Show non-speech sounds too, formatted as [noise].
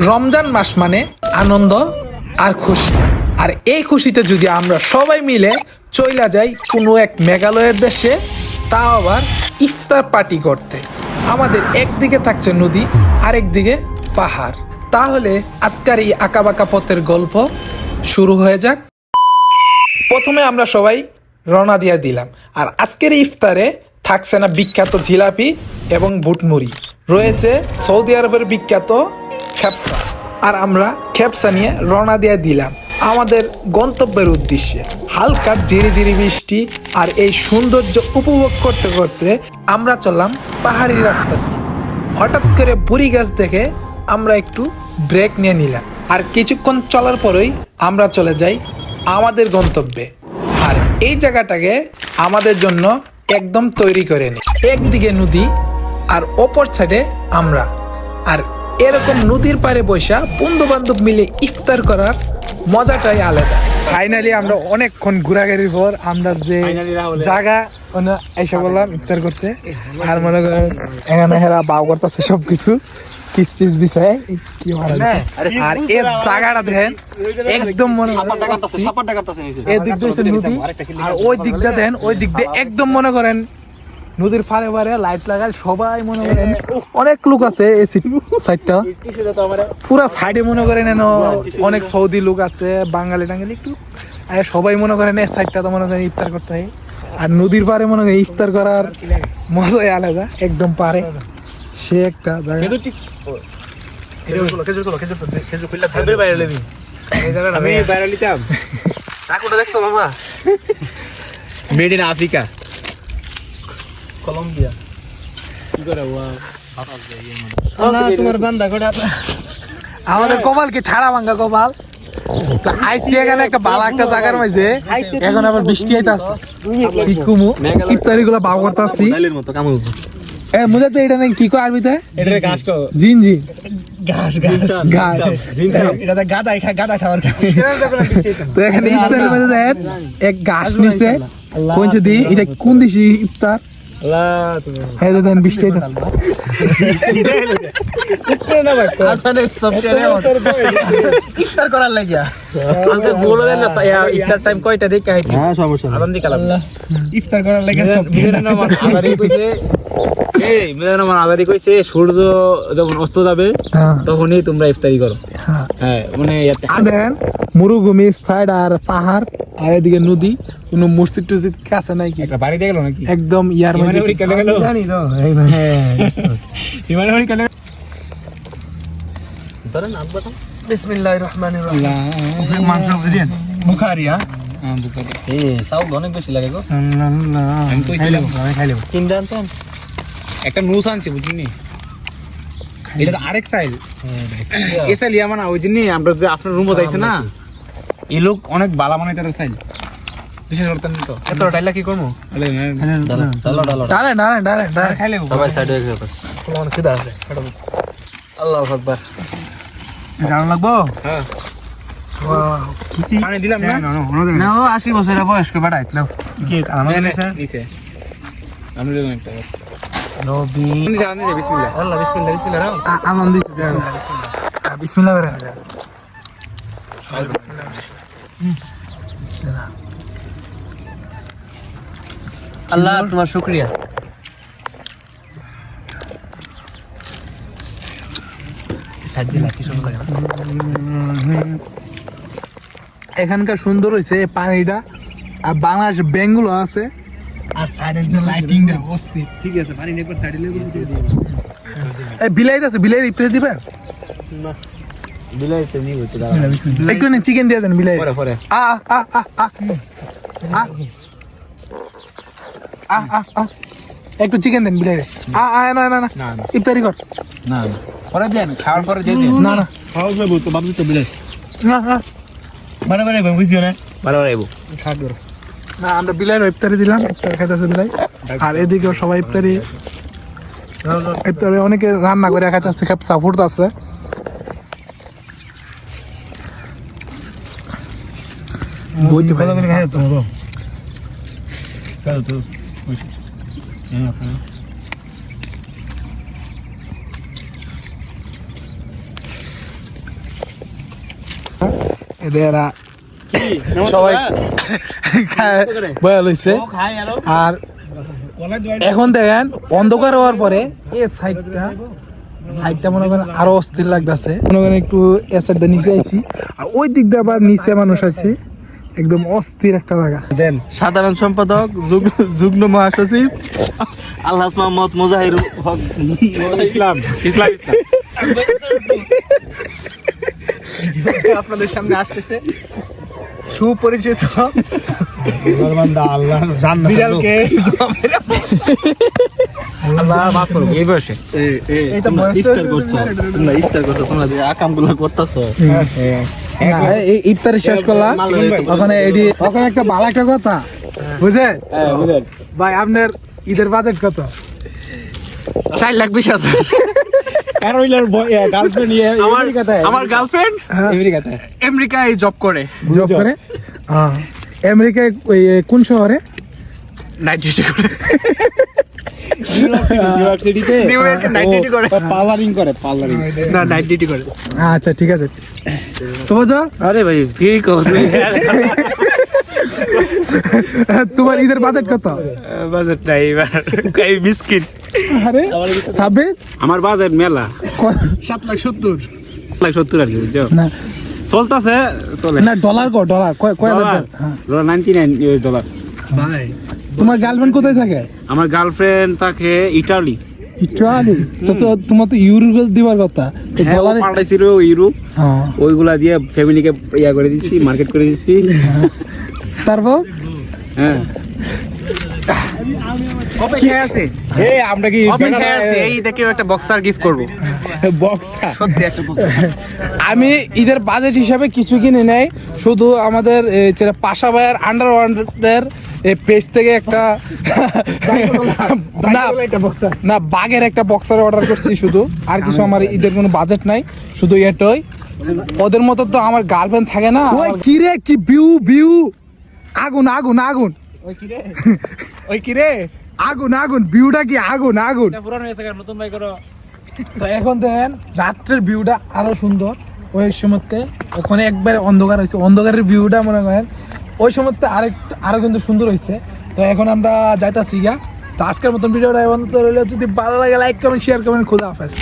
রমজান মাস মানে আনন্দ আর খুশি। আর এই খুশিতে যদি আমরা সবাই মিলে চইলা যাই কোনো এক মেঘালয়ের দেশে তা আবার ইফতার পার্টি করতে। আমাদের একদিকে থাকছে নদী আরেকদিকে পাহাড়। তাহলে আজকের এই আঁকাবাঁকা পথের গল্প শুরু হয়ে যাক। প্রথমে আমরা সবাই রওনা দিয়ে দিলাম। আর আজকের ইফতারে থাকছে না বিখ্যাত জিলাপি এবং বুটমুড়ি। রয়েছে সৌদি আরবের বিখ্যাত খেপসা আর আমরা খেপসা নিয়ে রওনা দিয়ে দিলাম আমাদের গন্তব্যের উদ্দেশ্যে। হালকা ঝিরি ঝিরি বৃষ্টি আর এই সৌন্দর্য উপভোগ করতে করতে আমরা চললাম পাহাড়ি রাস্তা দিয়ে। হঠাৎ করে বুড়ি গাছ দেখে আমরা একটু ব্রেক নিয়ে নিলাম। আর কিছুক্ষণ চলার পরেই আমরা চলে যাই আমাদের গন্তব্যে। আর এই জায়গাটাকে আমাদের জন্য একদম তৈরি করে নি। একদিকে নদী আর অপর সাইডে আমরা। আর এরকম নদীর পাড়ে বসা বন্ধু বান্ধব মিলে ইফতার করার মজাটাই আলাদা। ফাইনালি আমরা অনেকক্ষণ ঘোরাঘুরির পর আমরা যে জায়গা এসে বললাম ইফতার করতে। আর মনে করেন এখানে হেরা বাউ করতেছে সবকিছু। কিস টিস বিছায় কি মারা আর এর জায়গাটা দেখেন একদম মনে করেন এই দিক দিয়ে নদী আর ওই দিকটা দেন ওই দিক দিয়ে একদম মনে করেন নদীর ফারে ফারে লাইট লাগায় সবাই মনে করেন অনেক লোক আছে এই সাইডটা পুরা সাইডে মনে করেন এন অনেক সৌদি লোক আছে বাঙালি টাঙ্গালি একটু। আর সবাই মনে করেন এই সাইডটা তো মনে করেন ইফতার করতে হয়। আর নদীর পারে মনে করেন ইফতার করার মজাই আলাদা একদম পারে সে একটা জায়গা। আমি বাইরে নিতাম দেখছ মামা? মেড ইন আফ্রিকা কলম্বিয়া কি করে? তোমার বান্দা কটা আমাদের কপাল কি ঠাড়া ভাঙ্গা কপাল? আইসি এখানে একটা ভালো একটা জায়গার মাঝে এখন আবার বৃষ্টি আইতে আছে কি কুমু? ইফতারি গুলা বাউ এ মুঝে তো এটা কি কো আরবিতে? এটা ঘাস কো জিন জিন ঘাস। ঘাস ঘাস এটা গাদা খা গাদা খাওয়ার [laughs] তো এখানে ইফতারের মধ্যে এক ঘাস নিচে। কোনছে দি এটা কোন দিছি ইফতার? কয়টা দেখে হাইটি হ্যাঁ সমস্যা আলম দিকে ইফতার সূর্য যখন অস্ত যাবে তখনই তোমরা ইফতারি করো। হ্যাঁ। মরুভূমি সাইড আর পাহাড় আর এদিকে নদী কোন মসজিদ টসজিদ কাছে নাই কি বাড়ি গেল নাকি? একদম ইয়ার মাঝে জানি তো। হিমালয় বাড়ি কেন ধরেন আব্বাটা বিসমিল্লাহির রহমানির রহিম। মাংস বিরিয়ানি বুখারিয়া একটা নুস আনছে বুঝিনি? এটা তো আরেক সাইজ এসে লিয়া মানে ওই দিনই আমরা যে আপনার রুমে যাইছে না এই লোক অনেক বালা মানে তার সাইজ বিশেষ করতেন তো এত ডাইলা কি করমু ডালে ডালে ডালে ডালে। খাইলে সবাই সাইডে তোমার খিদা আছে আল্লাহু আকবার। জানা লাগবো? হ্যাঁ। পানি দিলাম না? না ও 80 বছরের বয়স্ক আইতলো কি আমার নিচে আমি একটা। নবী জানি আল্লাহ তোমার শুকরিয়া। এখানকার সুন্দর হয়েছে পানিটা। আর বাংলাদেশ বেঙ্গুলো আছে। আর সাইডের যে লাইটিংটা অস্থির। ঠিক আছে পানি নেবার সাইড দিয়ে বসে এই বিলাইত আছে বিলাই রিপ্লেস দিবেন বিলাইতে নি হইতো একটু চিকেন দিয়ে দেন বিলাই। পরে পরে। আ আ আ আ। আ। আ আ আ। একটু চিকেন দেন বিলাই। আ আ না না না। না না। ইফতারি কর। না না। পরে দেন খাওয়ার পরে দিয়ে দেন। না না। খাওয়া যাব তো বাবু তো বিলাই। না না। বারে বারে বুঝিও না? বারে বারে খাগর না, আমরা বিলাই ইফতারি দিলাম ইফতার খাইতেছে বিলাই আর এদিকেও সবাই ইফতারি ইফতারি অনেকে রান্না করে খাইতেছে। খাই তো তো এদের সবাই বয়া লইছে। আর এখন দেখেন অন্ধকার হওয়ার পরে এই সাইডটা সাইডটা মনে করেন আরও অস্থির লাগতেছে। মনে করেন একটু এ সাইডটা নিচে আইছি আর ওই দিক দিয়ে আবার নিচে মানুষ আছে। একদম অস্থির একটা জায়গা। দেন। সাধারণ সম্পাদক যুগ্ম- যুগ্ম মহাসচিব আল্লাহ মোহাম্মদ মুজাহির হক ইসলাম ইসলাম। আপনাদের সামনে আসতেছে। সুপরিচিত বিড়ালকে আল্লাহ মাফ করুক এই বয়সে। এইটা বয়স তো ইফতার করছ তোমরা ইফতার করছ তোমরা যে আকাম করতেছো। না, ইফতারি শেষ করলাম। ওখানে এডি ওখানে একটা ভালো একটা কথা বুঝে ভাই আপনার ঈদের বাজেট কত? চার লাখ বিশ হাজার। ওইলার গার্লফ্রেন্ড নিয়ে আমার আমার গার্লফ্রেন্ড আমেরিকাতে। আমেরিকায় জব করে। জব করে? হ্যাঁ আমেরিকায় ওই কোন শহরে? নাইট ডিউটি করে। আচ্ছা ঠিক আছে। আরে ভাই ঠিক [laughs] তোমার ঈদের বাজেট কত? বাজেট নাই এবার। এই বিস্কিট। আরে সাব্বির আমার বাজেট মেলা। সাত লাখ সত্তর। সাত লাখ সত্তর আর কি বুঝছ? চলতেছে চলে। না ডলার কো ডলার কয় কয় হাজার ডলার ডলার? হ্যাঁ। ডলার নাইনটি নাইন ডলার ভাই। তোমার গার্লফ্রেন্ড কোথায় থাকে? আমার গার্লফ্রেন্ড থাকে ইটালি ইটালি তো তো তোমার তো ইউরো দিবার কথা। তো হ্যাঁ পাঠাইছিল ইউরোপ। হ্যাঁ। ওইগুলা দিয়ে ফ্যামিলিকে ইয়া করে দিচ্ছি মার্কেট করে দিচ্ছি তারপর? হ্যাঁ। আছে? আমরা কি একটা বক্সার গিফট করব। বক্সা সত্যি একটা বক্সার আমি ঈদের বাজেট হিসাবে কিছু কিনে নেই শুধু আমাদের পাশা ভাইয়ের আন্ডার ওয়ার্ল্ডের পেজ থেকে একটা [laughs] না না বাঘের একটা বক্সার অর্ডার করছি শুধু। আর কিছু আমার ঈদের কোনো বাজেট নাই শুধু এটাই। ওদের মতো তো আমার গার্লফ্রেন্ড থাকে না। কি রে কি বিউ বিউ আগুন আগুন আগুন। [laughs] ওই কি রে? আগুন আগুন ভিউটা কি আগুন আগুন? পুরানো হয়েছে নতুন বাই করো। তো এখন দেখেন রাত্রের ভিউটা আরও সুন্দর। ওই সময়তে ওখানে একবারে অন্ধকার হয়েছে। অন্ধকারের ভিউটা মনে করেন ওই সময়তে আরেক আরও কিন্তু সুন্দর হয়েছে। তো এখন আমরা যাইতাছি গা। তো আজকের মতন ভিডিওটা বন্ধ রইলে। যদি ভালো লাগে লাইক কমেন্ট শেয়ার কমেন্ট খোদা হাফেজ।